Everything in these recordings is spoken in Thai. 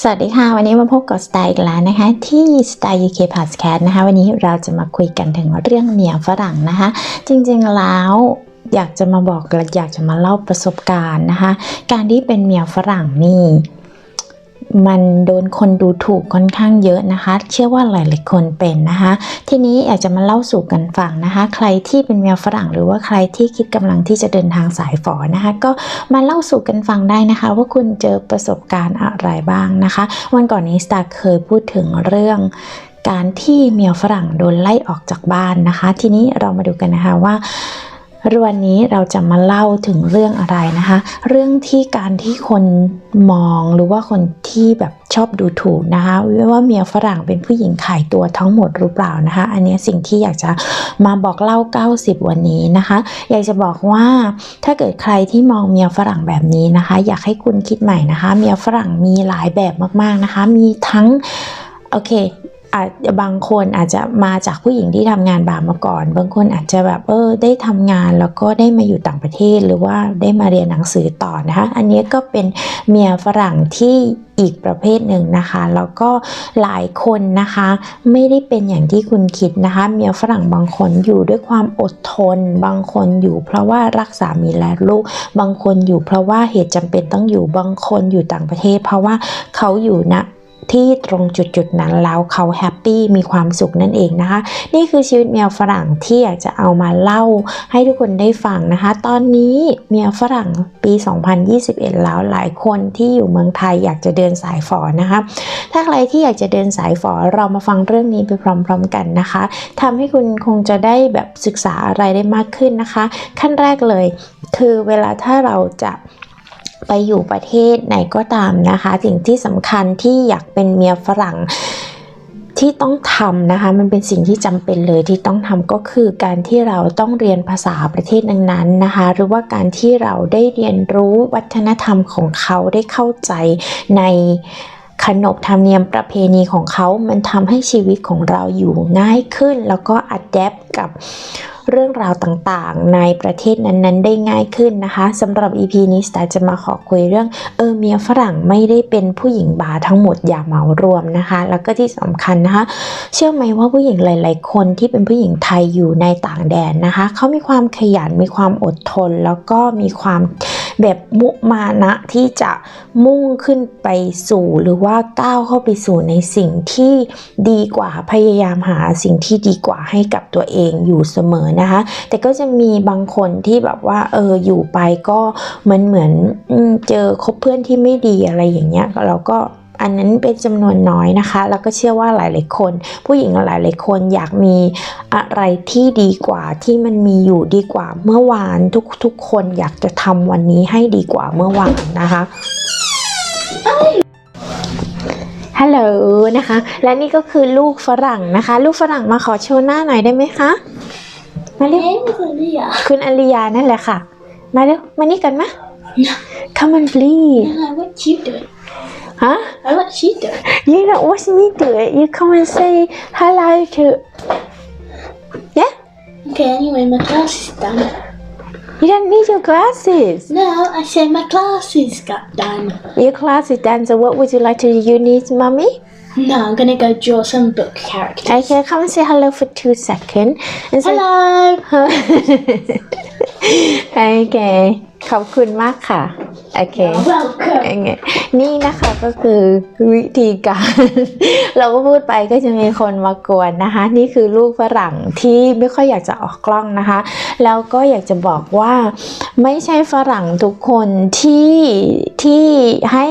สวัสดีค่ะ วันนี้มาพบกับสไตล์อีกแล้วนะคะที่ Style UK Podcast นะคะ วันนี้เราจะมาคุยกันถึงเรื่องเมียฝรั่งนะคะ จริงๆแล้วอยากจะมาบอกและอยากจะมาเล่าประสบการณ์นะคะ การที่เป็นเมียฝรั่งนี่ มันโดนคนดูถูกค่อนข้างเยอะนะคะ เชื่อว่าหลายๆคนเป็นนะคะ ทีนี้อยากจะมาเล่าสู่กันฟังนะคะ ใครที่เป็นเมียฝรั่งหรือว่าใครที่คิดกำลังที่จะเดินทางสายฝอนะคะ ก็มาเล่าสู่กันฟังได้นะคะ ว่าคุณเจอประสบการณ์อะไรบ้างนะคะ วันก่อนนี้สตาร์เคยพูดถึงเรื่องการที่เมียฝรั่งโดนไล่ออกจากบ้านนะคะ ทีนี้เรามาดูกันนะคะว่า วันนี้เราจะมาเล่าถึงเรื่องอะไรนะคะ เรื่องที่การที่คนมองหรือว่าคนที่แบบชอบดูถูกนะคะว่าเมียฝรั่งเป็นผู้หญิงขายตัวทั้งหมดหรือเปล่านะคะ อันนี้สิ่งที่อยากจะมาบอกเล่า 90 วันนี้นะคะ อยากจะบอกว่าถ้าเกิดใครที่มองเมียฝรั่งแบบนี้นะคะ อยากให้คุณคิดใหม่นะคะ เมียฝรั่งมีหลายแบบมากๆนะคะ มีทั้งโอเค อาจบางคนอาจจะมาจากผู้หญิงที่ทำงานบาร์มาก่อน บางคนอาจจะแบบเออได้ทำงานแล้วก็ได้มาอยู่ต่างประเทศหรือว่าได้มาเรียนหนังสือต่อนะคะ อันนี้ก็เป็นเมียฝรั่งที่อีกประเภทหนึ่งนะคะ แล้วก็หลายคนนะคะ ไม่ได้เป็นอย่างที่คุณคิดนะคะ เมียฝรั่งบางคนอยู่ด้วยความอดทน บางคนอยู่เพราะว่ารักสามีและลูก บางคนอยู่เพราะว่าเหตุจำเป็นต้องอยู่ บางคนอยู่ต่างประเทศ เพราะว่าเขาอยู่ณ ที่ตรงจุดๆนั้นแล้วเขาแฮปปี้มีความสุขนั่นเองนะคะ นี่คือชีวิตเมียฝรั่งที่อยากจะเอามาเล่าให้ทุกคนได้ฟังนะคะ ตอนนี้เมียฝรั่งปี 2021 แล้วหลายคนที่อยู่เมืองไทยอยากจะเดินสายฝอนะคะ ถ้าใครที่อยากจะเดินสายฝอเรามาฟังเรื่องนี้ไปพร้อม ๆ กันนะคะทำให้คุณคงจะได้แบบศึกษาอะไรได้มากขึ้นนะคะ ขั้นแรกเลย คือเวลาถ้าเราจะ ไปอยู่ประเทศไหนก็ตามนะคะ สิ่งที่สำคัญที่อยากเป็นเมียฝรั่งที่ต้องทำนะคะ มันเป็นสิ่งที่จำเป็นเลยที่ต้องทำก็คือการที่เราต้องเรียนภาษาประเทศนั้นๆนะคะ หรือว่าการที่เราได้เรียนรู้วัฒนธรรมของเขาได้เข้าใจในขนบธรรมเนียมประเพณีของเขา มันทำให้ชีวิตของเราอยู่ง่ายขึ้น แล้วก็อัดแอปกับ เรื่องราวต่างๆ ในประเทศนั้นๆ ได้ง่ายขึ้นนะคะสำหรับ EP นี้สตาร์จะมาขอคุยเรื่องเออเมียฝรั่งไม่ได้เป็นผู้หญิงบาทั้งหมดอย่าเหมารวมนะคะ แล้วก็ที่สำคัญนะคะ เชื่อไหมว่าผู้หญิงหลาย ๆ คนที่เป็นผู้หญิงไทยอยู่ในต่างแดนนะคะเขามีความขยันมีความอดทน แล้วก็มีความ แบบมุมานะที่จะมุ่งขึ้นไปสู่หรือว่าก้าวเข้าไปสู่ในสิ่งที่ดีกว่าพยายามหาสิ่งที่ดีกว่าให้กับตัวเองอยู่เสมอนะคะ แต่ก็จะมีบางคนที่แบบว่าเอออยู่ไปก็เหมือนเหมือนเจอคบเพื่อนที่ไม่ดีอะไรอย่างเงี้ยเราก็ อันนั้นเป็นจำนวนน้อยนะคะ แล้วก็เชื่อว่าหลาย ๆ คน ผู้หญิงหลาย ๆ คนอยากมีอะไรที่ดีกว่าที่มันมีอยู่ดีกว่าเมื่อวานทุกทุกคนอยากจะทำวันนี้ให้ดีกว่าเมื่อวานนะคะฮัลโหลนะคะ และนี่ก็คือลูกฝรั่งนะคะ ลูกฝรั่งมาขอโชว์หน้าหน่อยได้ไหมคะมาเร็ว name is Leah. คุณอลิยานั่นแหละค่ะ มาเร็วมานี่กันมะ Come on please Huh? I let she do it. You don't watch me do it. You come and say hello to. Yeah? Okay, anyway, my class is done. You don't need your glasses. No, I said my classes got done. Your class is done, so what would you like to you need, mummy? No, I'm gonna go draw some book characters. Okay, come and say hello for two seconds. Hello! okay. ขอบคุณมากค่ะ โอเค You're welcome. อย่างเงี้ยนี่นะคะก็คือวิธีการ เราก็พูดไปก็จะมีคนมากวนนะคะ นี่คือลูกฝรั่งที่ไม่ค่อยอยากจะออกกล้องนะคะ แล้วก็อยากจะบอกว่าไม่ใช่ฝรั่งทุกคนที่ที่ให้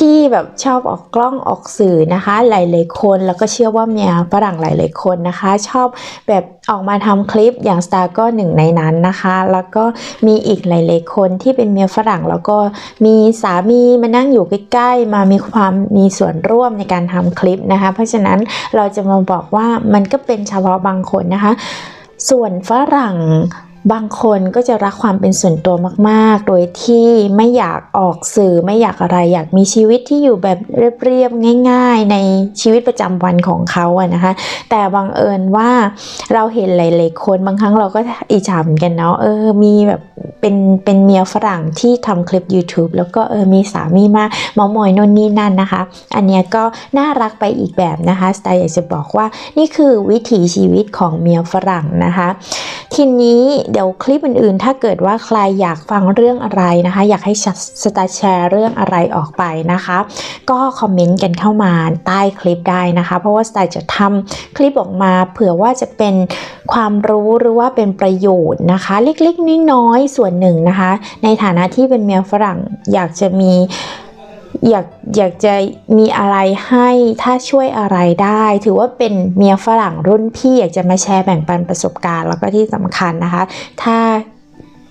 ที่แบบชอบออกกล้องออกสื่อนะคะ หลายๆคนแล้วก็เชื่อว่าเมียฝรั่งหลายๆคนนะคะ ชอบแบบออกมาทำคลิปอย่างสตาร์ก็หนึ่งในนั้นนะคะ แล้วก็มีอีกหลายๆคนที่เป็นเมียฝรั่ง แล้วก็มีสามีมานั่งอยู่ใกล้ๆมามีความมีส่วนร่วมในการทำคลิปนะคะ เพราะฉะนั้นเราจะมาบอกว่ามันก็เป็นเฉพาะบางคนนะคะ ส่วนฝรั่ง บางคนก็จะรักความเป็นส่วนตัวมากๆ โดยที่ไม่อยากออกสื่อไม่อยากอะไร อยากมีชีวิตที่อยู่แบบเรียบๆง่าย ๆ ในชีวิตประจำวันของเขาอะนะคะ แต่บังเอิญว่าเราเห็นหลายๆคนบางครั้งเราก็อิจฉาเหมือนกันเนาะเออมีแบบเป็นเป็นเมียฝรั่งที่ทำคลิป YouTube แล้วก็เออมีสามีมาเมามอยนนนี่นั่นนะคะ อันเนี้ยก็น่ารักไปอีกแบบนะคะสไตล์อยากจะบอกว่านี่คือวิถีชีวิตของเมียฝรั่งนะคะ ทีนี้เดี๋ยวคลิปอื่นๆ ถ้าเกิดว่าใครอยากฟังเรื่องอะไรนะคะ อยากให้สไตล์แชร์เรื่องอะไรออกไปนะคะ ก็คอมเมนต์กันเข้ามาใต้คลิปได้นะคะ เพราะว่าสไตล์จะทำคลิปออกมา เผื่อว่าจะเป็นความรู้หรือว่าเป็นประโยชน์นะคะ เล็กๆน้อยส่วนหนึ่งนะคะ ในฐานะที่เป็นเมียฝรั่งอยากจะมีอยากอยากจะมีอะไรให้ถ้าช่วยอะไรได้ ถือว่าเป็นเมียฝรั่งรุ่นพี่อยากจะมาแชร์แบ่งปันประสบการณ์แล้วก็ที่สำคัญนะคะ ถ้า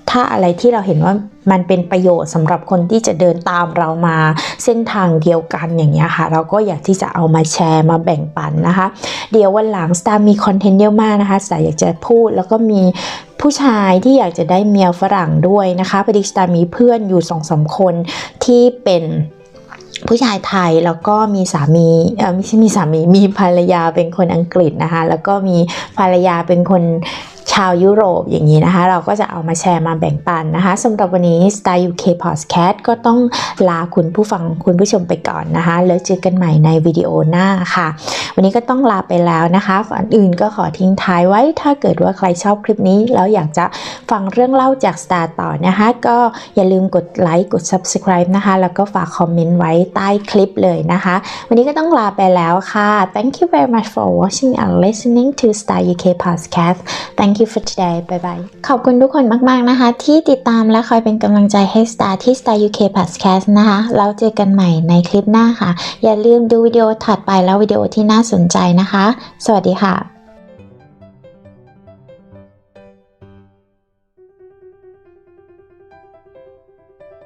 ถ้าอะไรที่เราเห็นว่ามันเป็นประโยชน์สำหรับคนที่จะเดินตามเรามาเส้นทางเดียวกันอย่างเงี้ยค่ะ เราก็อยากที่จะเอามาแชร์มาแบ่งปันนะคะ เดี๋ยววันหลังสตาร์มีคอนเทนต์เยอะมากนะคะสตาร์อยากจะพูดแล้วก็มี ผู้ชายที่อยากจะได้เมียฝรั่งด้วยนะคะพอดีสตามีเพื่อนอยู่สองสามคนที่เป็นผู้ชายไทยแล้วก็มีสามีเออไม่ใช่มีสามีมีภรรยาเป็นคนอังกฤษนะคะแล้วก็มีภรรยาเป็นคน ชาวยุโรปอย่างนี้นะคะ เราก็จะเอามาแชร์มาแบ่งปันนะคะสำหรับวันนี้ Style UK Podcast ก็ต้องลาคุณผู้ฟังคุณผู้ชมไปก่อนนะคะ แล้วเจอกันใหม่ในวิดีโอหน้าค่ะ วันนี้ก็ต้องลาไปแล้วนะคะก่อนอื่นก็ขอทิ้งท้ายไว้ถ้าเกิดว่าใครชอบคลิปนี้แล้วอยากจะ ฟังเรื่องเล่าจาก Star ต่อนะคะ ก็อย่าลืมกดไลค์กด Subscribe นะคะ แล้วก็ฝากคอมเมนต์ไว้ใต้คลิปเลยนะคะ วันนี้ก็ต้องลาไปแล้วค่ะ Thank you very much for watching and listening to Star UK Podcast Thank you for today bye bye ขอบคุณทุกคนมาก ๆ นะคะ ที่ติดตามและคอยเป็นกำลังใจให้ Star ที่ Star UK Podcast นะคะแล้วเจอกันใหม่ในคลิปหน้าค่ะ อย่าลืมดูวิดีโอถัดไปแล้ววิดีโอที่น่าสนใจนะคะ สวัสดีค่ะ